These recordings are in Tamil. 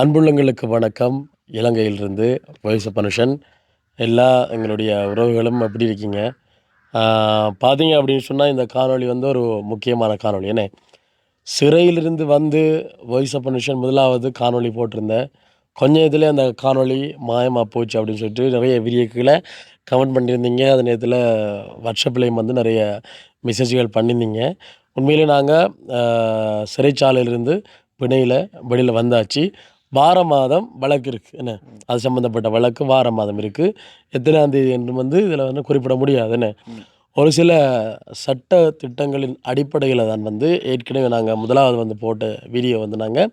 அன்புள்ளங்களுக்கு வணக்கம். இலங்கையிலிருந்து வயசு பனுஷன் எல்லா எங்களுடைய உறவுகளும் எப்படி இருக்கீங்க? பார்த்தீங்க அப்படின்னு சொன்னால் இந்த காணொளி வந்து ஒரு முக்கியமான காணொளி. ஏன்னே சிறையிலிருந்து வந்து வயசு பனுஷன் முதலாவது காணொளி போட்டிருந்தேன். கொஞ்சம் இதில் அந்த காணொளி மாயமாக போச்சு அப்படின்னு சொல்லிட்டு நிறைய வீடியோக்களை கமெண்ட் பண்ணியிருந்தீங்க. அதே நேரத்தில் வாட்ஸ்அப்லேயும் வந்து நிறைய மெசேஜ்கள் பண்ணியிருந்தீங்க. உண்மையிலே நாங்கள் சிறைச்சாலையிலிருந்து பிணையில் வெளியில் வந்தாச்சு. வார மாதம் வழக்கு இருக்குது என்ன? அது சம்மந்தப்பட்ட வழக்கு வார மாதம் இருக்குது எத்தனாம் தேதி என்று வந்து இதில் வந்து குறிப்பிட முடியாது. என்ன? ஒரு சில சட்ட திட்டங்களின் அடிப்படையில் தான் வந்து ஏற்கனவே நாங்கள் முதலாவது வந்து போட்ட வீடியோ வந்து நாங்கள்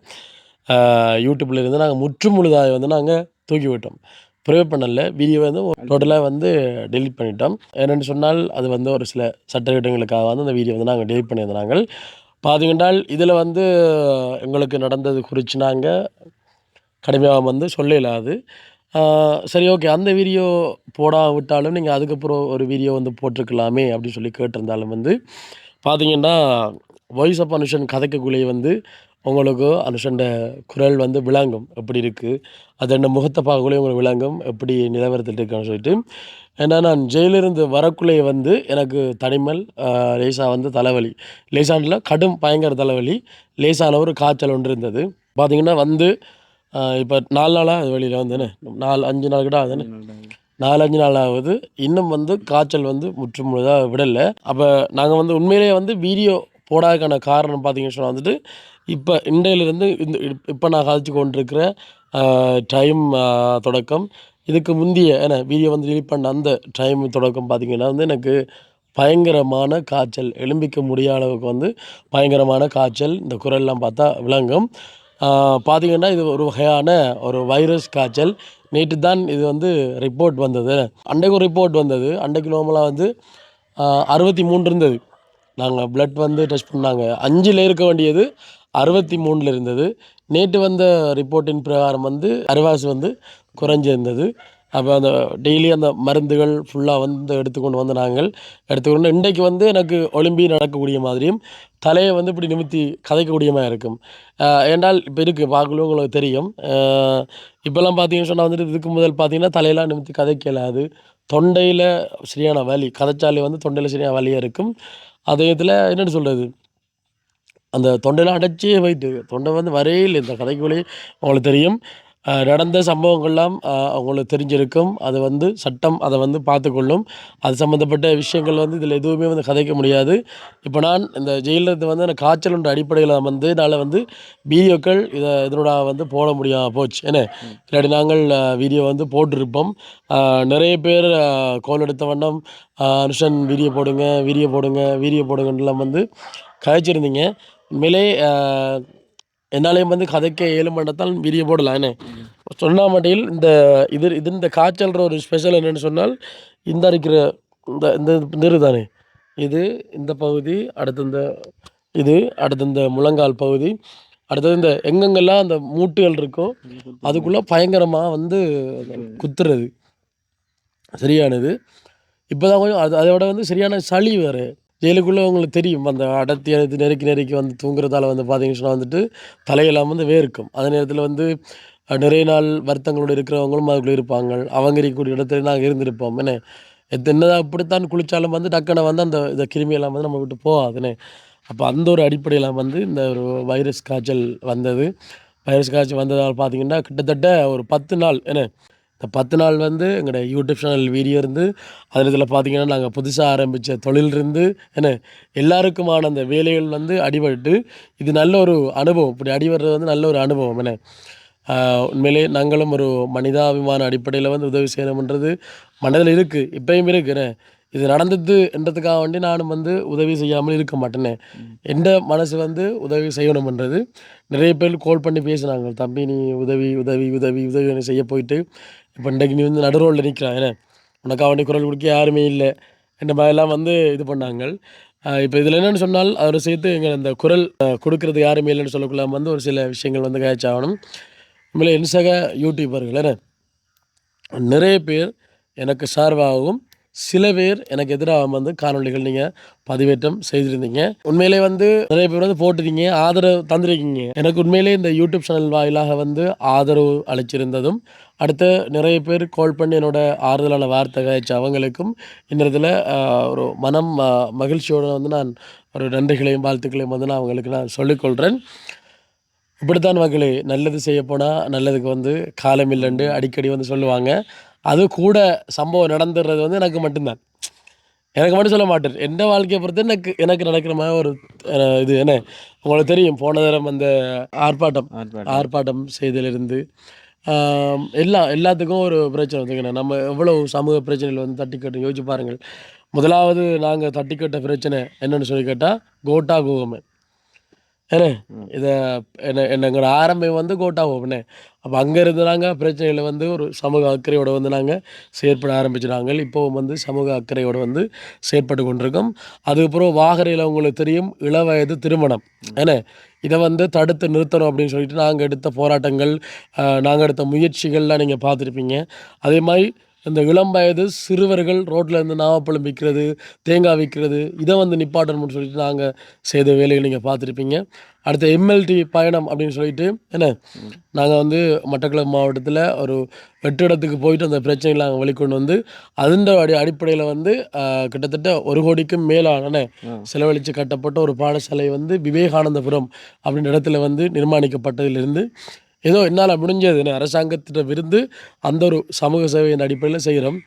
யூடியூப்பில் இருந்து நாங்கள் முற்று முழுதாக வந்து நாங்கள் தூக்கி விட்டோம். ப்ரே பண்ணல. வீடியோ வந்து டோட்டலாக வந்து டெலிட் பண்ணிட்டோம். என்னென்னு சொன்னால் அது வந்து ஒரு சில சட்ட திட்டங்களுக்காக வந்து அந்த வீடியோ வந்து நாங்கள் டெலிட் பண்ணியிருந்தோம் நாங்கள் பார்த்தீங்கன்றால் இதில் வந்து எங்களுக்கு நடந்தது குறித்து நாங்கள் கடுமையாக வந்து சொல்ல அது. சரி ஓகே அந்த வீடியோ போடாவிட்டாலும் நீங்கள் அதுக்கப்புறம் ஒரு வீடியோ வந்து போட்டிருக்கலாமே அப்படின்னு சொல்லி கேட்டிருந்தாலும் வந்து பார்த்தீங்கன்னா வாய்ஸ் ஆஃப் அனுஷன் கதைக்கக்குள்ளேயே வந்து உங்களுக்கு அனுஷண்ட குரல் வந்து விளங்கும். எப்படி இருக்குது அது என்ன முகத்தை பார்க்கக்குள்ளே உங்களுக்கு விளங்கும்? எப்படி நிலவரத்தில் இருக்குன்னு சொல்லிட்டு. ஏன்னா நான் ஜெயிலிருந்து வரக்குள்ளேயே வந்து எனக்கு தனிமல் லேசாக வந்து தலைவலி. லேசாண்டில் கடும் பயங்கர தலைவலி. லேசான ஒரு காய்ச்சல் ஒன்று இருந்தது. பார்த்தீங்கன்னா வந்து இப்போ நாலு நாளாக அது வெளியில் வந்தேனே. நாலு அஞ்சு நாள் கிட்ட ஆகுதுன்னு நாலு அஞ்சு நாள் ஆகுது. இன்னும் வந்து காய்ச்சல் வந்து முற்று முழுதாக விடலை. அப்போ நாங்கள் வந்து உண்மையிலேயே வந்து வீடியோ போடாததுக்கான காரணம் பார்த்தீங்கன்னு சொன்னால் வந்துட்டு இப்போ இன்றையிலிருந்து இந்த இப்போ நான் கதைச்சு கொண்டிருக்கிற டைம் தொடக்கம் இதுக்கு முந்தைய ஏன்னா வீடியோ வந்து ரிலீட் பண்ண அந்த டைம் தொடக்கம் பார்த்தீங்கன்னா வந்து எனக்கு பயங்கரமான காய்ச்சல் எலும்பிக்க முடியாத அளவுக்கு வந்து பயங்கரமான காய்ச்சல் இந்த குரல்லாம் பார்த்தா விளங்கும். பார்த்தீங்கன்னா இது ஒரு வகையான ஒரு வைரஸ் காய்ச்சல். நேற்று தான் இது வந்து ரிப்போர்ட் வந்தது. அன்றைக்கு ஒரு ரிப்போர்ட் வந்தது. அன்றைக்கு நோமலாக வந்து அறுபத்தி மூன்று இருந்தது. நாங்கள் பிளட் வந்து டெஸ்ட் பண்ணாங்க. அஞ்சில் இருக்க வேண்டியது அறுபத்தி மூணில் இருந்தது. நேற்று வந்த ரிப்போர்ட்டின் பிரகாரம் வந்து அரைவாசி வந்து குறைஞ்சிருந்தது. அப்போ அந்த டெய்லி அந்த மருந்துகள் ஃபுல்லாக வந்து எடுத்துக்கொண்டு வந்து நாங்கள் எடுத்துக்கொண்டு இன்றைக்கு வந்து எனக்கு ஒலிம்பி நடக்கக்கூடிய மாதிரியும் தலையை வந்து இப்படி நிமித்தி கதைக்கக்கூடிய மாதிரி இருக்கும் ஏன்னால் இப்போ இருக்குது பார்க்கல உங்களுக்கு தெரியும். இப்போல்லாம் பார்த்தீங்கன்னு சொன்னால் வந்துட்டு இதுக்கு முதல் பார்த்தீங்கன்னா தலையெல்லாம் நிமித்தி கதைக்க இயலாது தொண்டையில் சரியான வலி கதைச்சாலே வந்து தொண்டையில் சரியான வலியாக இருக்கும். அதே இதில் என்னென்னு சொல்கிறது அந்த தொண்டையெல்லாம் அடைச்சே வைத்து தொண்டை வந்து வரையில் இந்த கதைக்குள்ளே உங்களுக்கு தெரியும். நடந்த சம்பவங்கள்லாம் அஹ் உங்களுக்கு தெரிஞ்சிருக்கும். அது வந்து சட்டம் அதை வந்து பார்த்துக்கொள்ளும். அது சம்மந்தப்பட்ட விஷயங்கள் வந்து இதில் எதுவுமே வந்து கதைக்க முடியாது. இப்போ நான் இந்த ஜெயிலில் இருந்து வந்து எனக்கு காய்ச்சல் என்ற அடிப்படையில் வந்து என்னால் வந்து வீடியோக்கள் இதை இதனோட வந்து போட முடியாமல் போச்சு. என்ன? இல்லாட்டி நாங்கள் வீடியோ வந்து போட்டிருப்போம். நிறைய பேர் கோல் எடுத்த வண்ணம் அனுஷன் வீடியோ போடுங்க வீடியோ போடுங்க வீடியோ போடுங்கலாம் வந்து கதைச்சிருந்தீங்க உண்மையிலே என்னாலையும் வந்து கதைக்க ஏழு மண்டத்தால் வீடியோ போடலாம் என்ன? சொன்னா இந்த இது இது இந்த காய்ச்சல்ற ஒரு ஸ்பெஷல் என்னென்னு சொன்னால் இந்த இருக்கிற இந்த இந்த நிறு தானே? இது இந்த பகுதி அடுத்து இந்த இது அடுத்து இந்த முழங்கால் பகுதி அடுத்தது இந்த எங்கெங்கெல்லாம் அந்த மூட்டுகள் இருக்கோ அதுக்குள்ளே பயங்கரமாக வந்து குத்துறது. சரியானது. இப்போ தான் கொஞ்சம் அது அதோட வந்து சரியான சளி வேறு. ஜெயிலுக்குள்ளே உங்களுக்கு தெரியும். அந்த அடர்த்தி அடர்த்தி நெருக்கி நெருக்கி வந்து தூங்குறதால வந்து பார்த்தீங்கன்னு சொன்னால் வந்துட்டு தலையெல்லாம் வந்து வேர்க்கும். அதே நேரத்தில் வந்து நிறைய நாள் வருத்தங்களோடு இருக்கிறவங்களும் அதுக்குள்ளே இருப்பாங்க. அவங்க இருக்கக்கூடிய இடத்துல நாங்கள் இருந்திருப்போம். என்ன? எத்த- என்னதான் இப்படித்தான் குளித்தாலும் வந்து டக்குன்னு வந்து அந்த இந்த கிருமியெல்லாம் வந்து நம்ம விட்டு போகாதுன்னு அப்போ அந்த ஒரு அடிப்படையில் வந்து இந்த ஒரு வைரஸ் காய்ச்சல் வந்தது. வைரஸ் காய்ச்சல் வந்ததால் பார்த்தீங்கன்னா கிட்டத்தட்ட ஒரு பத்து நாள். என்ன? இந்த பத்து நாள் வந்து எங்களோட யூடியூப் சேனல் வீடியோ இருந்து அதில் இதில் பார்த்தீங்கன்னா நாங்கள் புதுசாக ஆரம்பித்த தொழில் இருந்து என்ன எல்லாருக்குமான அந்த வேலைகள் வந்து அடிபட்டு இது நல்ல ஒரு அனுபவம். இப்படி அடிபடுறது வந்து நல்ல ஒரு அனுபவம் என்ன. உண்மையிலே நாங்களும் ஒரு மனிதாபிமான அடிப்படையில் வந்து உதவி செய்யணும்ன்றது மனதில் இருக்குது இப்பயும் இருக்குது என்ன. இது நடந்தது என்றதுக்காக வேண்டி நானும் வந்து உதவி செய்யாமல் இருக்க மாட்டேனே. எந்த மனசு வந்து உதவி செய்யணும்ன்றது. நிறைய பேர் கால் பண்ணி பேசினாங்க தம்பி நீ உதவி உதவி உதவி உதவி செய்ய போயிட்டு இப்போ இன்றைக்கு நீ வந்து நடுரோலில் நிற்கிறான் என்ன? உனக்காக வேண்டி குரல் கொடுக்க யாருமே இல்லை. இந்த மாதிரிலாம் வந்து இது பண்ணாங்க. இப்போ இதில் என்னென்னு சொன்னால் அவரை சேர்த்து எங்கள் அந்த குரல் கொடுக்கறது யாருமே இல்லைன்னு சொல்லக்குள்ள வந்து ஒரு சில விஷயங்கள் வந்து கழிச்சாகணும் உண்மையிலே இன்சக யூடியூபர்கள் என்ன? நிறைய பேர் எனக்கு சார்பாகவும் சில பேர் எனக்கு எதிராக வந்து காணொளிகள் நீங்கள் பதிவேற்றம் செய்திருந்தீங்க. உண்மையிலே வந்து நிறைய பேர் வந்து போட்டிருக்கீங்க ஆதரவு தந்திருக்கீங்க. எனக்கு உண்மையிலே இந்த யூடியூப் சேனல் வாயிலாக வந்து ஆதரவு அளிச்சிருந்ததும் அடுத்து நிறைய பேர் கால் பண்ணி என்னோட ஆறுதலான வார்த்தை கழிச்சு அவங்களுக்கும் இன்னதில் ஒரு மனம் மகிழ்ச்சியோடு வந்து நான் ஒரு நன்றிகளையும் வாழ்த்துக்களையும் வந்து நான் அவங்களுக்கு நான் சொல்லிக்கொள்கிறேன் இப்படித்தான் மக்களே நல்லது செய்ய போனால் நல்லதுக்கு வந்து காலம் இல்லைண்டு அடிக்கடி வந்து சொல்லுவாங்க. அது கூட சம்பவம் நடந்துடுறது வந்து எனக்கு மட்டும்தான். எனக்கு மட்டும் சொல்ல மாட்டேன். எந்த வாழ்க்கையை பொறுத்து எனக்கு எனக்கு நடக்கிற மாதிரி ஒரு இது என்ன? உங்களுக்கு தெரியும் போன தரம் அந்த ஆர்ப்பாட்டம். ஆர்ப்பாட்டம். செய்தலிருந்து எல்லா எல்லாத்துக்கும் ஒரு பிரச்சனை வந்துங்கண்ணா நம்ம எவ்வளவு சமூக பிரச்சனைகள் வந்து தட்டி கேட்டு யோசிச்சு பாருங்கள். முதலாவது நாங்கள் தட்டி கேட்ட பிரச்சனை என்னன்னு சொல்லி கேட்டால் கோட்டா கோகமே ஏண்ணே இதை என்ன என்ன எங்களோட ஆரம்பம் வந்து கோட்டா கோகம்ண்ணே அப்போ அங்கேருந்து நாங்கள் பிரச்சனைகளை வந்து ஒரு சமூக அக்கறையோடு வந்து நாங்கள் செயற்பட ஆரம்பிச்சிட்டாங்க இப்போவும் வந்து சமூக அக்கறையோடு வந்து செயற்பட்டு கொண்டிருக்கோம். அதுக்கப்புறம் வாகரையில் உங்களுக்கு தெரியும் இளவயது திருமணம். ஏன்னா இதை வந்து தடுத்து நிறுத்தணும் அப்படின்னு சொல்லிட்டு நாங்கள் எடுத்த போராட்டங்கள் நாங்கள் எடுத்த முயற்சிகள்லாம் நீங்கள் பார்த்துருப்பீங்க. அதே மாதிரி இந்த இளம் வயது சிறுவர்கள் ரோட்டில் இருந்து நாவப்பழம் விற்கிறது தேங்காய் விற்கிறது இதை வந்து நிப்பாட்டணும்னு சொல்லிட்டு நாங்கள் செய்த வேலையை நீங்கள் பார்த்துருப்பீங்க. அடுத்த எம்எல்டி பயணம் அப்படின்னு சொல்லிட்டு என்ன? நாங்கள் வந்து மட்டக்களப்பு மாவட்டத்தில் ஒரு எட்டு இடத்துக்கு போயிட்டு அந்த பிரச்சனைகளை நாங்கள் வெளிக்கொண்டு வந்து அதன் அடி அடிப்படையில் வந்து கிட்டத்தட்ட ஒரு கோடிக்கும் மேலான செலவழித்து கட்டப்பட்ட ஒரு பாடசாலை வந்து விவேகானந்தபுரம் அப்படின்ற இடத்துல வந்து நிர்மாணிக்கப்பட்டதிலிருந்து ஏதோ என்னால் முடிஞ்சது. என்ன அரசாங்கத்திட்ட விருந்து அந்த ஒரு சமூக சேவையின் அடிப்படையில் செய்கிறோம்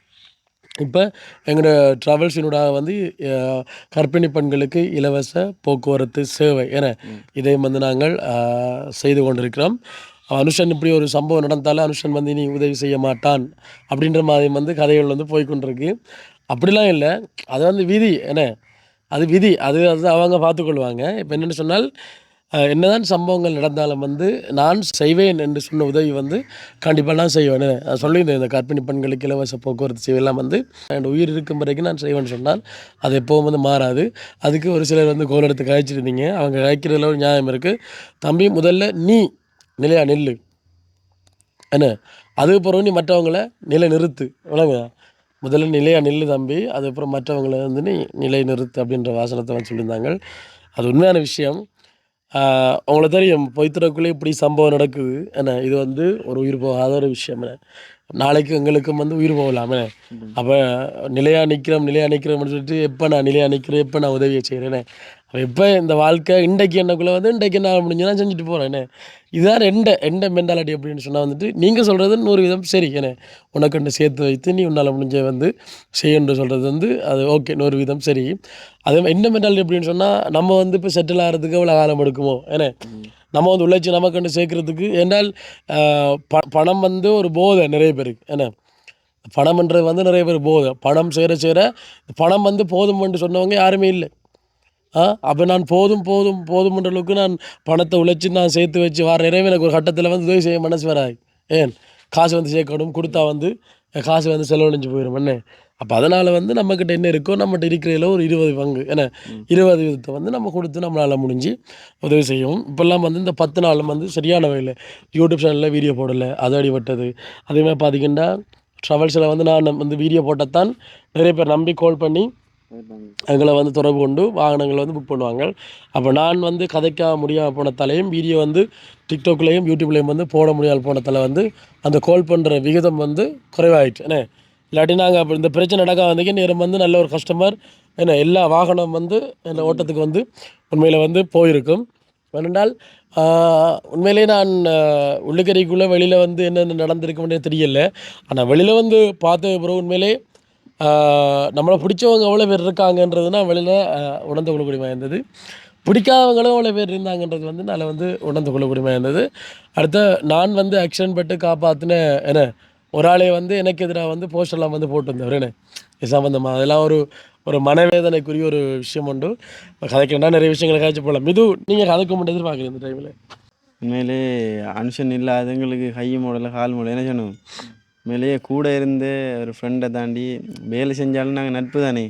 இப்போ எங்களோட ட்ராவல்ஸினூடாக வந்து கர்ப்பிணி பெண்களுக்கு இலவச போக்குவரத்து சேவை என இதையும் வந்து நாங்கள் செய்து கொண்டிருக்கிறோம். அனுஷன் இப்படி ஒரு சம்பவம் நடந்தாலும் அனுஷன் வந்து இனி உதவி செய்ய மாட்டான் அப்படின்ற மாதிரி வந்து கதைகள் வந்து போய்க்கொண்டிருக்கு அப்படிலாம் இல்லை. அது வந்து விதி என்ன அது விதி. அது அது அவங்க பார்த்துக்கொள்வாங்க இப்போ என்னென்னு சொன்னால் என்னதான் சம்பவங்கள் நடந்தாலும் வந்து நான் செய்வேன் என்று சொன்ன உதவி வந்து கண்டிப்பாக நான் செய்வேன். நான் சொல்லியிருந்தேன் இந்த கற்பிணி பெண்களுக்கு இலவச போக்குவரத்து சேவையெல்லாம் வந்து என் உயிர் இருக்கும் வரைக்கும் நான் செய்வேன்னு சொன்னால் அது எப்போவும் வந்து மாறாது. அதுக்கு ஒரு சிலர் வந்து கோல் எடுத்து கழிச்சிருந்தீங்க. அவங்க கழிக்கிறதுல ஒரு நியாயம் இருக்குது தம்பி முதல்ல நீ நிலையா நெல் என்ன? அதுக்கப்புறம் பிறகு நீ மற்றவங்கள நிலை நிறுத்து விளங்க முதல்ல நிலையா நில்லு தம்பி அதுக்கப்புறம் மற்றவங்கள வந்து நீ நிலை நிறுத்து அப்படின்ற வாசனத்தை வந்து சொல்லியிருந்தாங்க. அது உண்மையான விஷயம். அவங்கள தெரியும் பொய்த்துறக்குள்ளே இப்படி சம்பவம் நடக்குது. என்ன இது வந்து ஒரு உயிர் போகாத ஒரு விஷயம் என்ன? நாளைக்கு எங்களுக்கும் வந்து உயிர் போகலாமே அப்போ நிலையாக நிற்கிறோம் நிலையாக நிற்கிறோம்னு சொல்லிட்டு எப்போ நான் நிலையாக நிற்கிறேன் எப்போ நான் உதவியை செய்கிறேனே அப்போ எப்போ இந்த வாழ்க்கை இன்றைக்கு என்னக்குள்ளே வந்து இன்றைக்கு என்ன முடிஞ்சுன்னா செஞ்சுட்டு போகிறேனே இதுதான் எண்ட எண்ட மென்டாலிட்டி அப்படின்னு சொன்னால் வந்துட்டு நீங்கள் சொல்கிறது நூறு விதம் சரி என்ன உனக்கு சேர்த்து வைத்து நீ உன்னால் முடிஞ்ச வந்து செய்யன்று சொல்கிறது வந்து அது ஓகே நூறு விதம் சரி. அதே எண்ட மென்டாலிட்டி அப்படின்னு சொன்னால் நம்ம வந்து இப்போ செட்டில் ஆகிறதுக்கு எவ்வளோ காலம் எடுக்குமோ ஏன்னா நம்ம வந்து உழைச்சி நமக்கண்டு சேர்க்கறதுக்கு ஏன்னால் ப பணம் வந்து ஒரு போதை நிறைய பேருக்கு என்ன பணம்ன்றது வந்து நிறைய பேர் போதை. பணம் சேர சேர பணம் வந்து போதும்னு சொன்னவங்க யாருமே இல்லை. அப்போ நான் போதும் போதும் போதும்ன்ற அளவுக்கு நான் பணத்தை உழைச்சி நான் சேர்த்து வச்சு வர நிறைய எனக்கு ஒரு கட்டத்தில் வந்து உதவி செய்ய மனசு வராது. ஏன்? காசு வந்து சேர்க்கணும் கொடுத்தா வந்து காசு வந்து செலவழிஞ்சு போயிடும் என்ன? அப்போ அதனால் வந்து நம்மக்கிட்ட என்ன இருக்கோ நம்மகிட்ட இருக்கிறதுல ஒரு இருபது பங்கு என்ன? இருபது விதத்தை வந்து நம்ம கொடுத்து நம்மளால் முடிஞ்சு உதவி செய்யும். இப்போல்லாம் வந்து இந்த பத்து நாளும் வந்து சரியான வகையில் யூடியூப் சேனலில் வீடியோ போடலை அது அடிபட்டது. அதேமாதிரி பார்த்தீங்கன்னா ட்ராவல்ஸில் வந்து நான் வந்து வீடியோ போட்டத்தான் நிறைய பேர் நம்பி கால் பண்ணி எங்களை வந்து தொடர்பு கொண்டு வாகனங்களை வந்து புக் பண்ணுவாங்க. அப்போ நான் வந்து கதைக்க முடியாமல் போனத்தாலையும் வீடியோ வந்து டிக்டாக்லேயும் யூடியூப்லேயும் வந்து போட முடியாமல் போனதால வந்து அந்த கால் பண்ணுற விகிதம் வந்து குறைவாயிடுச்சு என்ன? இல்லாட்டி நாங்கள் அப்போ இந்த பிரச்சனை நடக்க வந்தீங்க நேரம் வந்து நல்ல ஒரு கஸ்டமர் என்ன? எல்லா வாகனம் வந்து இந்த ஓட்டத்துக்கு வந்து உண்மையில் வந்து போயிருக்கும். ஏனென்றால் உண்மையிலே நான் ஆஹ், உள்ளுக்கரைக்குள்ளே வெளியில் வந்து என்னென்ன நடந்திருக்கும்னே தெரியல. ஆனால் வெளியில் வந்து பார்த்த பிறகு உண்மையிலே நம்மளை பிடிச்சவங்க எவ்வளோ பேர் இருக்காங்கன்றதுனா வெளியில் உணர்ந்து கொள்ளக்கூடியமாக இருந்தது. பிடிக்காதவங்களும் எவ்வளோ பேர் இருந்தாங்கன்றது வந்து நான் வந்து உணர்ந்து கொள்ளக்கூடியமாக இருந்தது. அடுத்து நான் வந்து ஆக்சிடென்ட் பட்டு காப்பாற்றின என்ன ஒரு ஆளே வந்து எனக்கு எதிராக வந்து போஸ்டர்லாம் வந்து போட்டு வந்தவர் என்ன சம்மந்தமாக அதெல்லாம் ஒரு ஒரு மனவேதனைக்குரிய ஒரு விஷயம் உண்டு. கதைக்கணும்னா நிறைய விஷயங்களை காய்ச்சி போகலாம் இது நீங்கள் கதைக்கு மட்டும் எதிர்பார்க்குறீங்க இந்த டைமில் உண்மையிலே அனுஷன் இல்லாதவங்களுக்கு கை மூடலை கால் மூடலை என்ன சொன்னோம் உண்மையிலேயே கூட இருந்து ஒரு ஃப்ரெண்டை தாண்டி வேலை செஞ்சாலும் நாங்கள் நட்பு தானே?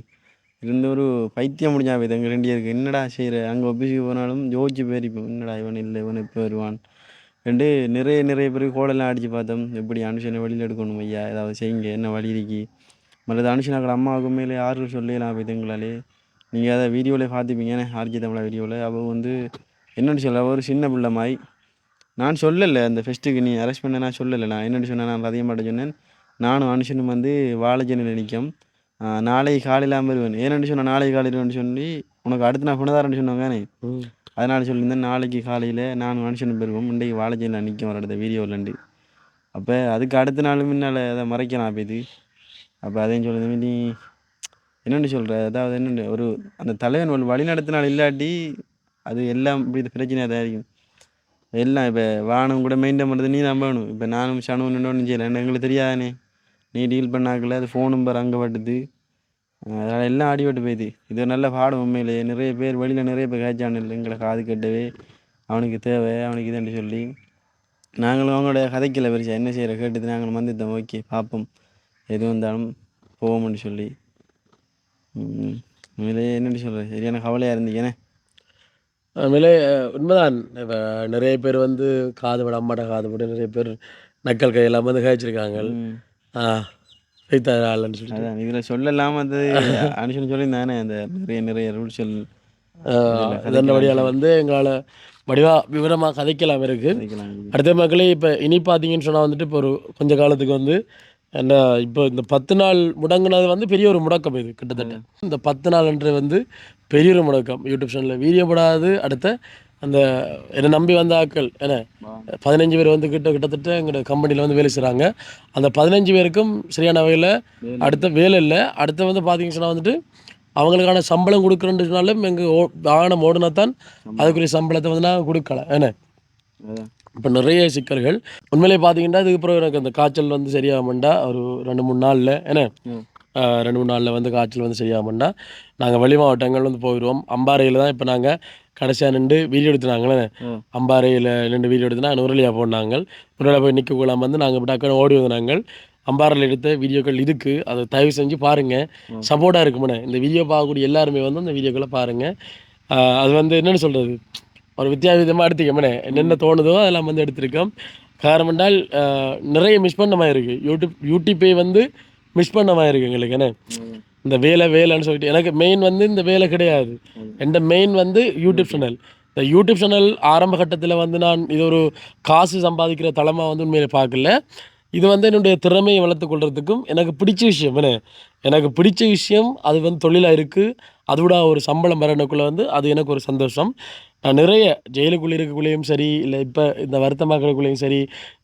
இருந்து ஒரு பைத்தியம் முடிஞ்சா போய் எங்கள் ரெண்டு பேருக்கு. என்னடா செய்கிற அங்கே ஆஃபீஸுக்கு போனாலும் ஜோதிச்சு போயிருப்போம் என்னடா இவன் இல்லை இவன் இப்போ வருவான்? ரெண்டு நிறைய நிறைய பேருக்கு கோடெல்லாம் அடித்து பார்த்தோம். எப்படி அனுஷனை வழியில் எடுக்கணும் ஐயா? ஏதாவது செய்யுங்க. என்ன வழி இருக்கி? மற்றது அனுஷனாக்கள் அம்மாவுக்கு மேலே சொல்லி சொல்லலாம் போய் தங்களாலே நீங்கள் அதை வீடியோவில் பார்த்துப்பீங்க ஆர்ஜி தமிழா வீடியோவில் அவள் வந்து என்னென்னு சொல்ல ஒரு சின்ன பிள்ளை மாதிரி நான் சொல்லலை அந்த ஃபெஸ்ட்டுக்கு நீ அரெஸ்ட் பண்ண நான் சொல்லலை. நான் என்னென்னு சொன்னேன் நான் அதிகமாட்ட சொன்னேன். நானும் அனுஷனும் வந்து வாழைச்சனில் நிற்கும் நாளை காலையில் வருவேன். ஏன்னு சொன்னால் நாளை காலையில் சொல்லி உனக்கு அடுத்து நான் புனதாரன்னு சொன்னாங்க அதனால சொல்லியிருந்தேன் நாளைக்கு காலையில் நானும் மனுஷனும் பெறுவோம் இன்றைக்கு வாழைச்சேரியில் நிற்கும் ஒரு இடத்த வீடியோவிலண்டு அப்போ அதுக்கு அடுத்த நாள் முன்னால் அதை மறைக்கலாம் அப்போ இது. அப்போ அதையும் சொல்லுது நீ என்னென்னு சொல்கிற அதாவது என்னென்னு ஒரு அந்த தலைவன் ஒரு வழி நடத்தினால் இல்லாட்டி அது எல்லாம் இப்படி பிரச்சனையாக தான் இருக்கும் எல்லாம் இப்போ வானம் கூட மெயின்டைன் பண்ணுறது நீ தான் வேணும் இப்போ நானும் சனுவும் நின்று செய்யலை எங்களுக்கு தெரியாதானே நீ டீல் பண்ணாக்கல அது ஃபோன் நம்பர் அங்கே பட்டுது அதனால் எல்லாம் அடிபட்டு போயிடுது இது ஒரு நல்ல பாடம் உண்மையிலே நிறைய பேர் வெளியில் நிறைய பேர் கேட்சான் இல்லை எங்களை காது கட்டவே அவனுக்கு தேவை அவனுக்கு இதுன்னு சொல்லி நாங்களும் அவங்களோட கதைக்கல பெருசாக என்ன செய்கிற கேட்டது நாங்களும் வந்துட்டோம் ஓகே பார்ப்போம் எது வந்தாலும் போவோம்னு சொல்லி ம், உண்மையிலே என்னென்னு சொல்கிறேன் சரியான கவலையாக இருந்தீங்கண்ணே உண்மையிலே உண்மைதான். இப்போ நிறைய பேர் வந்து காது விட அம்மாட்ட காது விட நிறைய பேர் நக்கல் கையெல்லாம் வந்து காய்ச்சிருக்காங்க. ஆ வைத்தாள்னு சொல்லி அதான் இதில் சொல்லலாம் அது அனுஷன் சொல்லியிருந்தானே அந்த நிறைய நிறைய ரூல்ஸ் இதன் வழியால் வந்து எங்களால் வடிவா விவரமாக கதைக்கலாம் இருக்குது அடுத்த மக்களே இப்போ இனி பார்த்தீங்கன்னு சொன்னால் வந்துட்டு இப்போ ஒரு கொஞ்ச காலத்துக்கு வந்து என்ன இப்போ இந்த பத்து நாள் முடங்குனது வந்து பெரிய ஒரு முடக்கம் இது கிட்டத்தட்ட. இந்த பத்து நாள்ன்றது வந்து பெரிய ஒரு முடக்கம் யூடியூப் சேனலில் வீடியோ போடாது. அடுத்த அந்த என்னை நம்பி வந்த ஆட்கள் என்ன பதினஞ்சு பேர் வந்து கிட்ட கிட்டத்தட்ட எங்களோட கம்பெனியில் வந்து வேலை செய்கிறாங்க அந்த பதினஞ்சு பேருக்கும் சரியான வகையில் அடுத்த வேலை இல்லை. அடுத்து வந்து பார்த்தீங்கன்னு சொன்னால் வந்துட்டு அவங்களுக்கான சம்பளம் கொடுக்குறேன்னு சொன்னாலும் எங்கள் ஓ வாகனம் ஓடுனா தான் அதுக்குரிய சம்பளத்தை வந்து நான் கொடுக்கல என்ன? இப்போ நிறைய சிக்கல்கள். உண்மையிலே பார்த்தீங்கன்னா அதுக்கப்புறம் எனக்கு அந்த காய்ச்சல் வந்து சரியாக மாண்டா ஒரு ரெண்டு மூணு நாளில் என்ன? ரெண்டு மூணு நாளில் வந்து காய்ச்சல் வந்து சரியாகமாண்டா நாங்கள் வெளி மாவட்டங்கள் வந்து போயிடுவோம் அம்பாறையில் தான் இப்போ நாங்கள் கடைசியாக நின்று வீடியோ எடுத்துனாங்களே. அம்பாறையில் நின்று வீடியோ எடுத்துனா நுரலியாக போனாங்க. நுரலியாக போய் நிற்கக்குள்ளாம வந்து நாங்கள் டக்குன்னு ஓடி வந்தாங்க. அம்பாறையில் எடுத்த வீடியோக்கள் இருக்குது அதை தயவு செஞ்சு பாருங்கள் சப்போர்ட்டாக இருக்குமுண்ணே இந்த வீடியோ பார்க்கக்கூடிய எல்லாருமே வந்து அந்த வீடியோக்களை பாருங்கள் அது வந்து என்னென்னு சொல்கிறது ஒரு வித்தியாசமாக எடுத்துக்கமனே என்னென்ன தோணுதோ அதெல்லாம் வந்து எடுத்திருக்கோம். காரணம் என்றால் நிறைய மிஸ் பண்ண மாதிரி இருக்குது யூடியூப் யூடியூப்பே வந்து மிஸ் பண்ண இருக்கு எங்களுக்கு என்ன? இந்த வேலை வேலைன்னு சொல்லிட்டு எனக்கு மெயின் வந்து இந்த வேலை கிடையாது. எந்த மெயின் வந்து யூடியூப் சேனல் இந்த யூடியூப் சேனல் ஆரம்ப கட்டத்தில் வந்து நான் இது ஒரு காசு சம்பாதிக்கிற தளமாக வந்து உண்மையில பார்க்கல. இது வந்து என்னுடைய திறமையை வளர்த்து கொள்றதுக்கும் எனக்கு பிடிச்ச விஷயம் என்ன? எனக்கு பிடிச்ச விஷயம் அது வந்து தொழிலாக இருக்குது அதோட ஒரு சம்பளம் வரணுக்குள்ளே வந்து அது எனக்கு ஒரு சந்தோஷம். நிறைய ஜெயிலுக்குள்ளே இருக்கக்குள்ளேயும் சரி இல்லை இப்போ இந்த வருத்தமாக்கிறக்குள்ளேயும் சரி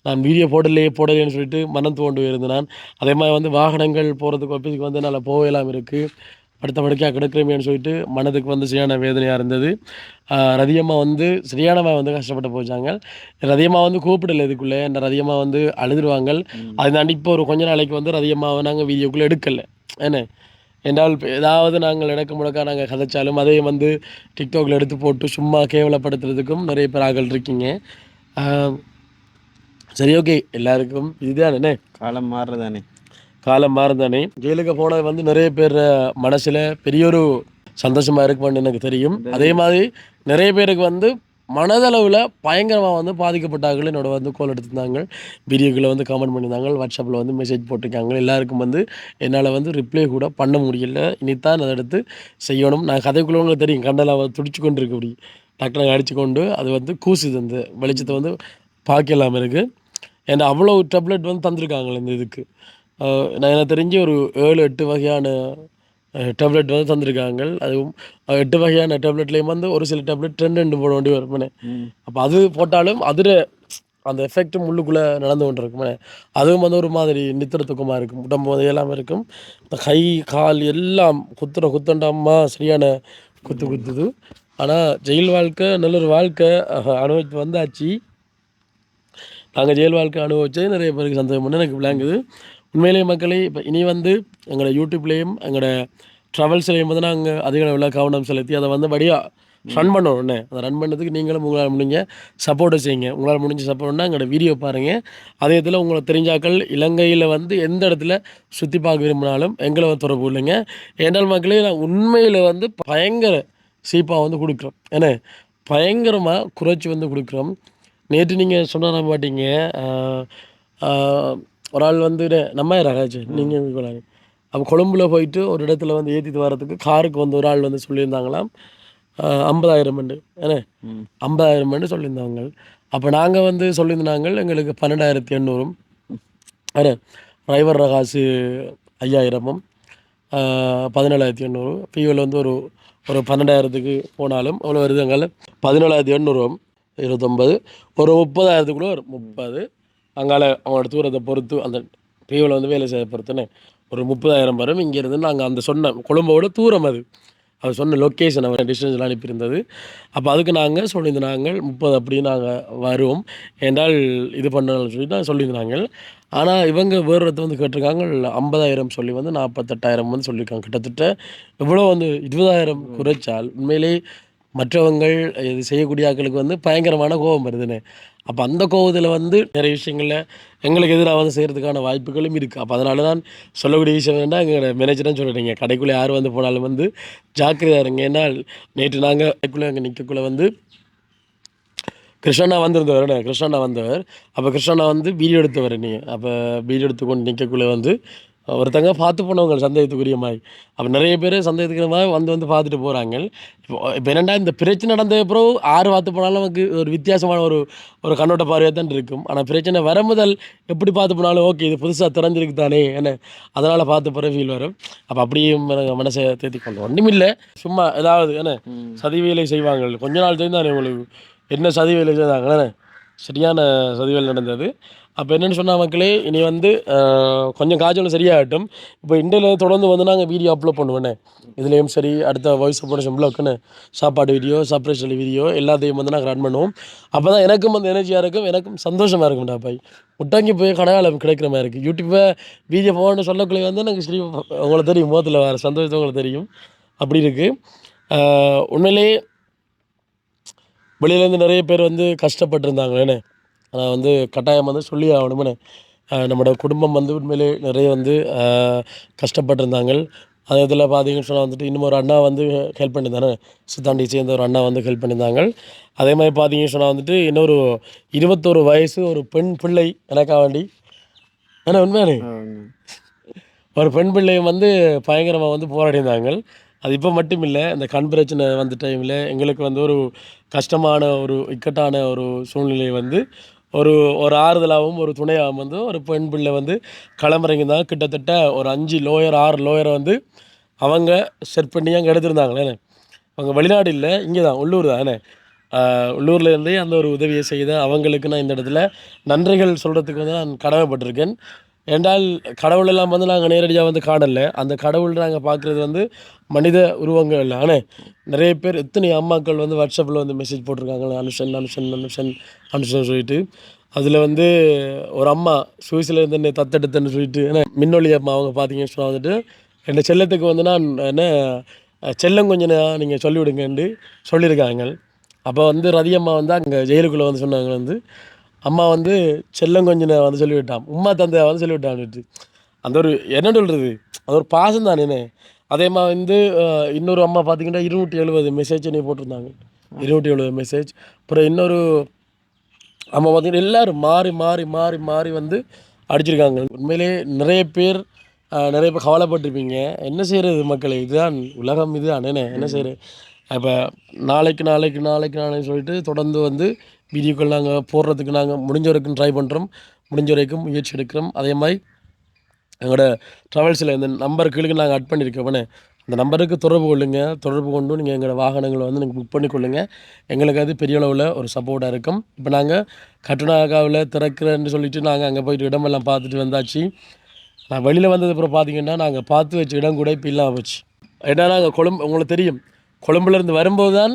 நான் வீடியோ போடலையே போடலையேன்னு சொல்லிட்டு மனம் தோண்டு இருந்தேன் நான். அதே மாதிரி வந்து வாகனங்கள் போகிறதுக்கு ஆஃபீஸுக்கு வந்து என்னால் போகலாம் இருக்குது அடுத்த படுக்கையாக கிடக்கிறமேன்னு சொல்லிட்டு மனதுக்கு வந்து சரியான வேதனையாக இருந்தது. ரதியம்மா வந்து சரியானவா வந்து கஷ்டப்பட்டு போச்சாங்க. ரதியம்மா வந்து கூப்பிடல இதுக்குள்ளே. என்ன ரதியம்மா வந்து அழுதுருவாங்க. அதை தாண்டி இப்போ ஒரு கொஞ்ச நாளைக்கு வந்து ரதியம்மாவை நாங்கள் வீடியோக்குள்ளே எடுக்கலை. என்ன? என்றால் ஏதாவது நாங்கள் இடக்கு முடக்கா நாங்கள் கதைச்சாலும் அதையும் வந்து டிக்டாக்ல எடுத்து போட்டு சும்மா கேவலப்படுத்துறதுக்கும் நிறைய பேர் ஆட்கள் இருக்கீங்க. சரி ஓகே எல்லாருக்கும் இதுதானே? காலம் மாறுறதானே காலம் மாறுதானே? ஜெயிலுக்கு போனது வந்து நிறைய பேர் மனசில் பெரிய ஒரு சந்தோஷமாக இருக்குமான்னு எனக்கு தெரியும். அதே மாதிரி நிறைய பேருக்கு வந்து மனதளவில் பயங்கரமாக வந்து பாதிக்கப்பட்டார்கள் என்னோட வந்து கோல் எடுத்திருந்தாங்க. வீடியோக்களை வந்து கமெண்ட் பண்ணியிருந்தாங்க. வாட்ஸ்அப்பில் வந்து மெசேஜ் போட்டிருக்காங்க. எல்லாருக்கும் வந்து என்னால் வந்து ரிப்ளை கூட பண்ண முடியல. இனித்தான் அதை எடுத்து செய்யணும். நான் கதைக்குள்ளவங்களுக்கு தெரியும். கண்டல அவ துடிச்சு கொண்டு இருக்க அப்படி டக்குனு அடித்து கொண்டு அது வந்து கூசுது அந்த வெளிச்சத்தை வந்து பார்க்கலாமல் இருக்குது ஏன்னா அவ்வளோ டேப்லெட் வந்து தந்திருக்காங்களே இந்த இதுக்கு. நான் எனக்கு தெரிஞ்சு ஒரு ஏழு எட்டு வகையான டேப்லெட் வந்து தந்திருக்காங்க அதுவும் எட்டு வகையான டேப்லெட்லேயும் வந்து ஒரு சில டேப்லெட் ரெண்டு ரெண்டு போட வேண்டி வருமானே அப்போ அது போட்டாலும் அதில் அந்த எஃபெக்ட்டும் உள்ளுக்குள்ளே நடந்து கொண்டு இருக்குமே அதுவும் வந்து ஒரு மாதிரி நித்திர துக்கமாக இருக்கும் உடம்பு வந்து எல்லாமே இருக்கும். இந்த கை கால் எல்லாம் குத்துற குத்தண்டாமா சரியான குத்து குத்துது. ஆனால் ஜெயில் வாழ்க்கை நல்ல ஒரு வாழ்க்கை அஹ், அனுபவிச்சு வந்தாச்சு. நாங்கள் ஜெயில் வாழ்க்கை அனுபவிச்சு நிறைய பேருக்கு சந்தேகம் பண்ணி எனக்கு விளங்குது. உண்மையிலேயே மக்களே இப்போ இனி வந்து எங்களோட யூடியூப்லேயும் எங்களோட ட்ராவல்ஸ்லேயும் வந்து நாங்கள் அதிக அளவில் கவனம் செலுத்தி அதை வந்து வழியாக ரன் பண்ணணும் உடனே. அதை ரன் பண்ணதுக்கு நீங்களும் உங்களால் முடிஞ்ச சப்போர்ட்டை செய்யுங்க. உங்களால் முடிஞ்ச சப்போர்ட்னா எங்களோட வீடியோ பாருங்கள் அதே இதில் உங்களை தெரிஞ்சாக்கள் இலங்கையில் வந்து எந்த இடத்துல சுற்றி பார்க்க விரும்பினாலும் எங்களை தொடர்பு இல்லைங்க ஏனால் மக்களே நான் உண்மையில் வந்து பயங்கர சீப்பாக வந்து கொடுக்குறோம். ஏன்னா பயங்கரமாக குறைச்சி வந்து கொடுக்குறோம். நேற்று நீங்கள் சொன்ன நம்ப மாட்டீங்க ஒரு ஆள் வந்து நம்ம ராஜ் நீங்கள் அப்போ கொழும்புல போயிட்டு ஒரு இடத்துல வந்து ஏற்றிட்டு வர்றதுக்கு காருக்கு வந்து ஒரு ஆள் வந்து சொல்லியிருந்தாங்களாம். ஐம்பதாயிரம் மண்டு ஏன்னா ஐம்பதாயிரம் மண்டு சொல்லியிருந்தாங்க. அப்போ நாங்கள் வந்து சொல்லியிருந்தாங்க எங்களுக்கு பன்னெண்டாயிரத்தி எண்ணூறும். அண்ணே டிரைவர் காசு ஐயாயிரமும். பதினேழாயிரத்தி எண்ணூறு. ஃபியூவல் வந்து ஒரு ஒரு பன்னெண்டாயிரத்துக்கு போனாலும் அவ்வளோ வருதுங்கள் பதினேழாயிரத்தி எண்ணூறும். இருபத்தொம்பது ஒரு முப்பதாயிரத்துக்குள்ளே ஒரு முப்பது. அங்கால அவங்களோட தூரத்தை பொறுத்து அந்த ஃபியூவல் வந்து வேலை செய்ய பொறுத்துன்னு ஒரு முப்பதாயிரம் வரும் இங்கேருந்து நாங்கள் அந்த சொன்ன கொழும்போட தூரம் அது. அவர் சொன்ன லொக்கேஷன் அவர் டிஸ்டன்ஸில் அனுப்பியிருந்தது. அப்போ அதுக்கு நாங்கள் சொல்லியிருந்தாங்க முப்பது அப்படி நாங்கள் வருவோம். என்றால் இது பண்ணணும்னு சொல்லி தான் சொல்லியிருந்தாங்க ஆனால் இவங்க வேறுறது வந்து கேட்டிருக்காங்க ஐம்பதாயிரம் சொல்லி வந்து நாற்பத்தெட்டாயிரம் வந்து சொல்லியிருக்காங்க. கிட்டத்தட்ட எவ்வளோ வந்து இருபதாயிரம் குறைச்சால் உண்மையிலே மற்றவங்கள் இது செய்யக்கூடிய ஆட்களுக்கு வந்து பயங்கரமான கோபம் வருதுன்னு. அப்போ அந்த கோபத்தில் வந்து நிறைய விஷயங்களில் எங்களுக்கு எதிராக வந்து செய்கிறதுக்கான வாய்ப்புகளும் இருக்குது அப்போ அதனால தான் சொல்லக்கூடிய விஷயம் வேண்டாம் எங்களோட மேனேஜரும் சொல்லிட்டீங்க கடைக்குள்ளே யார் வந்து போனாலும் வந்து ஜாக்கிரதையாக இருங்க. ஏன்னா நேற்று நாங்கள் கடைக்குள்ளே அங்கே நிற்கக்குள்ளே வந்து கிருஷ்ணா வந்திருந்தவர் கிருஷ்ணா வந்தவர். அப்போ கிருஷ்ணா வந்து வீடியோ எடுத்தவர் நீ. அப்போ வீடியோ எடுத்துக்கொண்டு நிற்கக்குள்ளே வந்து ஒருத்தங்க பார்த்து போனவங்க சந்தேகத்துக்குரிய மாதிரி அப்போ நிறைய பேர் சந்தேகத்துக்குரிய மாதிரி வந்து வந்து பார்த்துட்டு போகிறாங்க இப்போ இப்போ என்னடா இந்த பிரச்சனை நடந்த பிறகு ஆறு பார்த்து போனாலும் நமக்கு ஒரு வித்தியாசமான ஒரு ஒரு கண்ணோட்ட பார்வையாக தான் இருக்கும். ஆனால் பிரச்சனை வர முதல் எப்படி பார்த்து போனாலும் ஓகே இது புதுசாக திறந்திருக்கு தானே என்ன அதனால் பார்த்து போகிற ஃபீல் வரும். அப்போ அப்படியும் மனசை தேத்தி கொண்டு ஒன்றுமில்லை சும்மா ஏதாவது என்ன சதி வேலை செய்வாங்க. கொஞ்ச நாள் தெரிந்தானே உங்களுக்கு என்ன சதி வேலை செய்தாங்க சரியான சதி வேலை நடந்தது. அப்போ என்னென்னு சொன்னால் மக்களே இனி வந்து கொஞ்சம் காய்ச்சல் சரியாகட்டும். இப்போ இண்டியில் தொடர்ந்து வந்து நாங்கள் வீடியோ அப்லோட் பண்ணுவேனே இதுலேயும் சரி அடுத்த வாய்ஸ் ப்ரொடக்ஷன் பிளாக்குன்னு சாப்பாடு வீடியோ சர்ப்ரைஸ் வீடியோ எல்லாத்தையும் வந்து நாங்கள் ரன் பண்ணுவோம். அப்போ தான் எனக்கும் வந்து எனர்ஜியாக இருக்கும் எனக்கும் சந்தோஷமாக இருக்கும்டா பாய். முட்டாங்கி போய் கடையாளம் கிடைக்கிற மாதிரி இருக்குது யூடியூப்பை வீடியோ போகணும்னு சொல்லக்குள்ளே வந்து எனக்கு சரி உங்களுக்கு தெரியும் முகத்தில் வர சந்தோஷம் உங்களுக்கு தெரியும். அப்படி இருக்குது உண்மையிலேயே வெளியிலேருந்து நிறைய பேர் வந்து கஷ்டப்பட்டிருந்தாங்க என்ன ஆனால் வந்து கட்டாயம் வந்து சொல்லி ஆகணும்னு நம்மளோட குடும்பம் வந்து உண்மையிலே நிறைய வந்து கஷ்டப்பட்டிருந்தாங்க அதே இதில் பார்த்தீங்கன்னு சொன்னால் வந்துட்டு இன்னும் ஒரு அண்ணா வந்து ஹெல்ப் பண்ணியிருந்தாங்க சித்தாண்டி சேர்ந்த ஒரு அண்ணா வந்து ஹெல்ப் பண்ணியிருந்தாங்க அதே மாதிரி பார்த்தீங்கன்னு சொன்னால் வந்துட்டு இன்னொரு இருபத்தோரு வயசு ஒரு பெண் பிள்ளை எனக்கா வேண்டி. ஏன்னா உண்மையானே ஒரு பெண் பிள்ளையும் வந்து பயங்கரமாக வந்து போராடினாங்க அது இப்போ மட்டும் இல்லை இந்த கண் பிரச்சனை வந்த டைமில் எங்களுக்கு வந்து ஒரு கஷ்டமான ஒரு இக்கட்டான ஒரு சூழ்நிலை வந்து ஒரு ஒரு ஆறுதலாகவும் ஒரு துணையாகவும் வந்து ஒரு பெண் பிள்ளை வந்து களமிறங்கி தான் கிட்டத்தட்ட ஒரு அஞ்சு லோயர் ஆறு லோயரை வந்து அவங்க செட் பண்ணி அங்கே எடுத்திருந்தாங்களே அவங்க வெளிநாடு இல்லை இங்கே தான் உள்ளூர் தானே உள்ளூர்லேருந்தே அந்த ஒரு உதவியை செய்த அவங்களுக்கு நான் இந்த இடத்துல நன்றிகள் சொல்கிறதுக்கு வந்து நான் கடமைப்பட்டிருக்கேன். என்றால் கடவுளெல்லாம் வந்து நாங்கள் நேரடியாக வந்து காணலை. அந்த கடவுள் நாங்கள் பார்க்குறது வந்து மனித உருவங்கள் இல்லை. ஆனால் நிறைய பேர் எத்தனை அம்மாக்கள் வந்து வாட்ஸ்அப்பில் வந்து மெசேஜ் போட்டிருக்காங்க அனுஷன் அனுஷன் அனுஷன் அனுஷன் சொல்லிட்டு. அதில் வந்து ஒரு அம்மா சுவிஸில் இருந்து என்னை தத்தெடுத்தேன்னு சொல்லிட்டு ஏன்னா மின்னொளி அம்மா அவங்க பார்த்தீங்கன்னு சொன்னால் வந்துட்டு என் செல்லத்துக்கு வந்து நான் என்ன செல்லம் கொஞ்சம் நீங்கள் சொல்லிவிடுங்கன்னு சொல்லியிருக்காங்க. அப்போ வந்து ரதி அம்மா வந்து அங்கே ஜெயிலுக்குள்ளே வந்து சொன்னாங்க வந்து அம்மா வந்து செல்லம் கொஞ்சம் வந்து சொல்லிவிட்டான் உம்மா தந்தை வந்து சொல்லிவிட்டான்ட்டு அந்த ஒரு என்ன சொல்கிறது அது ஒரு பாசம் தானே அதே மாதிரி வந்து இன்னொரு அம்மா பார்த்தீங்கன்னா இருநூற்றி எழுபது மெசேஜ் நீ போட்டிருந்தாங்க. இருநூற்றி எழுபது மெசேஜ் அப்புறம் இன்னொரு அம்மா பார்த்தீங்கன்னா எல்லாரும் மாறி மாறி மாறி மாறி வந்து அடிச்சிருக்காங்க. உண்மையிலே நிறைய பேர் நிறைய பேர் கவலைப்பட்டிருப்பீங்க. என்ன செய்கிறது மக்களை? இதுதான் உலகம் இதுதான் என்ன என்ன செய்கிறது இப்போ நாளைக்கு நாளைக்கு நாளைக்கு நாளைக்கு சொல்லிட்டு தொடர்ந்து வந்து வீடியோக்கள் நாங்கள் போடுறதுக்கு நாங்கள் முடிஞ்ச வரைக்கும் ட்ரை பண்ணுறோம் முடிஞ்ச வரைக்கும் முயற்சி எடுக்கிறோம். அதே மாதிரி எங்களோட ட்ராவல்ஸில் இந்த நம்பர் கீழே நாங்கள் அட் பண்ணியிருக்கோம் அந்த நம்பருக்கு தொடர்பு கொள்ளுங்க. தொடர்பு கொண்டு நீங்கள் எங்களோட வாகனங்களை வந்து நீங்கள் புக் பண்ணி கொள்ளுங்கள் எங்களுக்கு அது பெரிய அளவில் ஒரு சப்போர்ட்டாக இருக்கும். இப்போ நாங்கள் கட்டுநாகாவில் திறக்கிறேன்னு சொல்லிவிட்டு நாங்கள் அங்கே போயிட்டு இடமெல்லாம் பார்த்துட்டு வந்தாச்சு. நான் வெளியில் வந்தது அப்புறம் பார்த்தீங்கன்னா நாங்கள் பார்த்து வச்ச இடம் கூட இப்போ இல்லாமல் போச்சு. ஏன்னா நாங்கள் கொழும்பு உங்களுக்கு தெரியும். கொழும்புலேருந்து வரும்போது தான்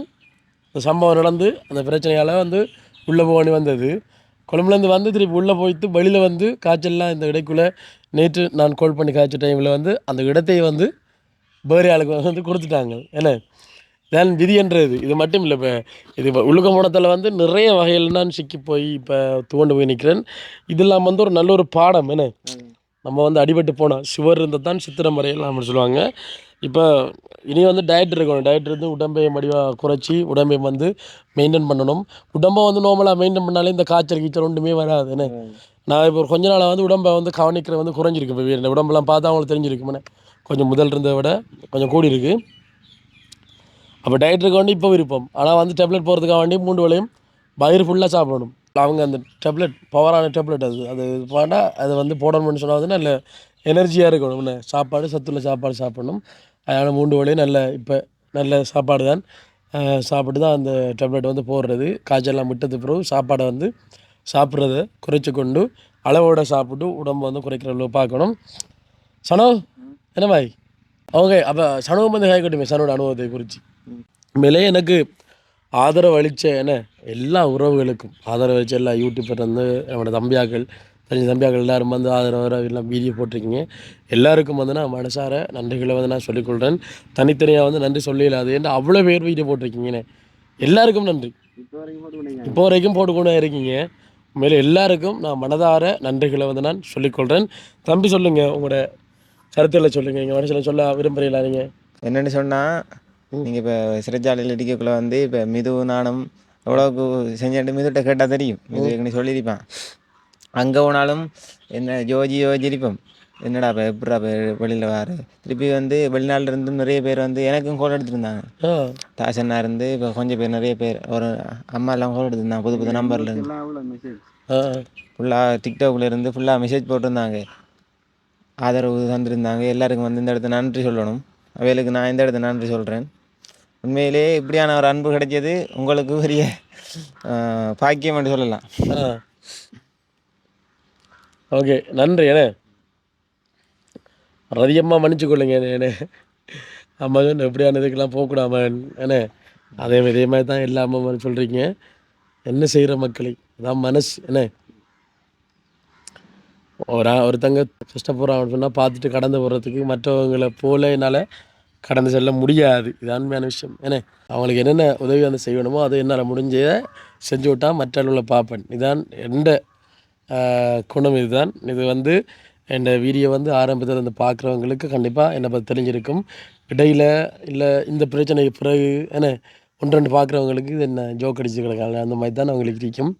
இந்த சம்பவம் நடந்து அந்த பிரச்சனையால் வந்து உள்ளே போக வேண்டி வந்தது. கொழும்புலேருந்து வந்து திருப்பி உள்ளே போயிட்டு வெளியில் வந்து காய்ச்சல்லாம் இந்த இடைக்குள்ளே நேற்று நான் கால் பண்ணி காய்ச்ச டைமில் வந்து அந்த இடத்தை வந்து வேறு ஆளுக்கு வந்து கொடுத்துட்டாங்க. என்ன? தான் விதி என்றது. இது மட்டும் இல்லை இப்போ இது இப்போ உழுக்கமுடத்தில் வந்து நிறைய வகையில் நான் சிக்கி போய் இப்போ துவண்டு போய் நிற்கிறேன் இது இல்லாமல் வந்து ஒரு நல்ல ஒரு பாடம். என்ன? நம்ம வந்து அடிபட்டு போனோம் சுவர் இருந்தால் தான் சித்திரம் வரையலாம் அப்படின்னு சொல்லுவாங்க. இப்போ இனி வந்து டயட் இருக்கணும். டயட் இருந்து உடம்பை மடிவாக குறைச்சி உடம்பை வந்து மெயின்டைன் பண்ணணும். உடம்பை வந்து நார்மலாக மெயின்டைன் பண்ணாலே இந்த காய்ச்சல் கீச்சல் ஒன்றுமே வராது. என்ன? நான் இப்போ கொஞ்ச நாளாக வந்து உடம்பை வந்து கவனிக்கிற வந்து குறைஞ்சிருக்கு. இப்போ இந்த உடம்பெல்லாம் பார்த்தா அவங்களுக்கு தெரிஞ்சிருக்குமே. கொஞ்சம் முதல் இருந்ததை விட கொஞ்சம் கூடி இருக்குது அப்போ டயட்டுக்கு வேண்டி இப்போ விருப்பம். ஆனால் வந்து டேப்லெட் போகிறதுக்காக வேண்டி மூன்று வேளையும் வயிறு ஃபுல்லாக சாப்பிடணும். அவங்க அந்த டேப்லெட் பவரான டேப்லெட் அது. அது பண்ணா அது வந்து போடணும்னு சொன்னால் வந்து நல்ல எனர்ஜியாக இருக்கணும். சாப்பாடு சத்துள்ள சாப்பாடு சாப்பிடணும். அதனால் மூன்று வேளையும் நல்ல இப்போ நல்ல சாப்பாடு தான். சாப்பிட்டு தான் அந்த டேப்லெட் வந்து போடுறது. காய்ச்சல்லாம் விட்டது பிறகு சாப்பாடை வந்து சாப்பிட்றத குறைச்சி கொண்டு அளவோட சாப்பிட்டு உடம்பு வந்து குறைக்கிற அளவு பார்க்கணும். சனோ என்ன பாய்? அவங்க அப்போ சனவும் வந்து கேட்கட்டுமே சனோட அனுபவத்தை குறித்து மேலே எனக்கு ஆதரவு அளித்த என்ன எல்லா உறவுகளுக்கும் ஆதரவு அளித்த எல்லா யூடியூபர் வந்து நம்மளோட தம்பியாக்கள் தெரிஞ்ச தம்பியாக்கள் எல்லாரும் வந்து ஆதரவு எல்லாம் வீடியோ போட்டிருக்கீங்க. எல்லாருக்கும் வந்து நான் மனசார நன்றிகளை வந்து நான் சொல்லிக்கொள்கிறேன் தனித்தனியாக வந்து நன்றி சொல்லிடலாது என்று அவ்வளோ பேர் வீடியோ போட்டிருக்கீங்கண்ணே எல்லாருக்கும் நன்றி. இப்போ வரைக்கும் போட்டுக்கொண்டே இருக்கீங்க. உண்மையிலே எல்லாருக்கும் நான் மனதார நன்றிகளை வந்து நான் சொல்லிக்கொள்கிறேன் தம்பி சொல்லுங்கள் உங்களோட கருத்துக்களை சொல்லுங்கள் எங்கள் மனசில் சொல்ல விரும்புகிறீங்களா நீங்கள் என்னென்னு சொன்னால் நீங்கள் இப்போ சிறைச்சாலையில் இடிக்கக்குள்ள வந்து இப்போ மிது நாணம் எவ்வளோக்கு செஞ்சுட்டு மிதுட்ட கேட்டால் தெரியும். மிது ஏற்கனவே சொல்லியிருப்பான். அங்கே போனாலும் என்ன ஜோஜி ஜோஜி இருப்போம். என்னடா இப்போ எப்படா இப்போ வெளியில் வாரு திருப்பி வந்து வெளிநாட்டுல இருந்து நிறைய பேர் வந்து எனக்கும் கோல் எடுத்துருந்தாங்க. தாசண்ணா இருந்து இப்போ கொஞ்சம் பேர் நிறைய பேர் ஒரு அம்மா எல்லாம் கோல் எடுத்திருந்தாங்க புது புது நம்பர்ல இருந்து. ஃபுல்லாக டிக்டாக்ல இருந்து ஃபுல்லாக மெசேஜ் போட்டிருந்தாங்க. ஆதரவு தந்திருந்தாங்க. எல்லாருக்கும் வந்து இந்த இடத்த நன்றி சொல்லணும். அவைகளுக்கு நான் இந்த இடத்த நன்றி சொல்கிறேன் உண்மையிலே இப்படியான ஒரு அன்பு கிடைச்சது உங்களுக்கு பெரிய ஆஹ், பாக்கியம் என்று சொல்லலாம். ஓகே நன்றி என்ன ரதியம்மா மன்னிச்சு கொள்ளுங்க என்ன அம்மா சொன்ன எப்படியான இதுக்கெல்லாம் போகக்கூடாம என்ன அதே மாதிரி இதே மாதிரி தான் எல்லா அம்மா சொல்கிறீங்க என்ன செய்கிற மக்களை அதான் மனசு என்ன ஒரு ஒருத்தங்க கஷ்டப்படுறாங்கன்னு சொன்னால் பார்த்துட்டு கடந்து போகிறதுக்கு மற்றவங்களை போல என்னால் கடந்து செல்ல முடியாது. இது விஷயம் என்ன அவங்களுக்கு என்னென்ன உதவி வந்து செய்யணுமோ அதை என்னால் முடிஞ்சதை செஞ்சு விட்டா மற்றவர்களை பார்ப்பேன். இதான் எந்த குணம் இதுதான். இது வந்து இந்த வீடியோ வந்து ஆரம்பத்தில் வந்து பார்க்குறவங்களுக்கு கண்டிப்பாக என்னை பற்றி தெரிஞ்சிருக்கும். இடையில் இல்லை இந்த பிரச்சனைக்கு பிறகு என்ன ஒன்று ரெண்டு பார்க்குறவங்களுக்கு இது என்ன ஜோக் அடிச்சு கிடக்காங்க அந்த மாதிரி தான் அவங்களுக்கு இருக்கும்.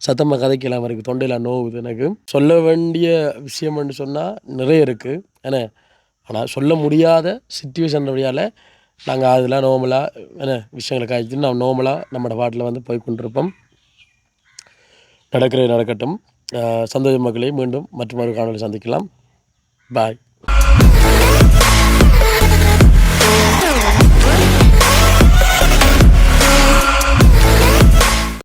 சத்தமாக கதைக்கலாம் இருக்குது தொண்டையில் நோவுது எனக்கு. சொல்ல வேண்டிய விஷயம்னு சொன்னால் நிறைய இருக்குது என்ன ஆனால் சொல்ல முடியாத சுச்சுவேஷன் வழியால் நாங்கள் அதெல்லாம் நோமலாக என்ன விஷயங்களை காய்ச்சிட்டு நான் நோமலாக நம்மளோட பாட்டில் வந்து போய் கொண்டிருப்போம் நடக்கிறது நடக்கட்டும். சந்தோஷ மக்களை மீண்டும் மற்றொரு காணொலி சந்திக்கலாம். பாய்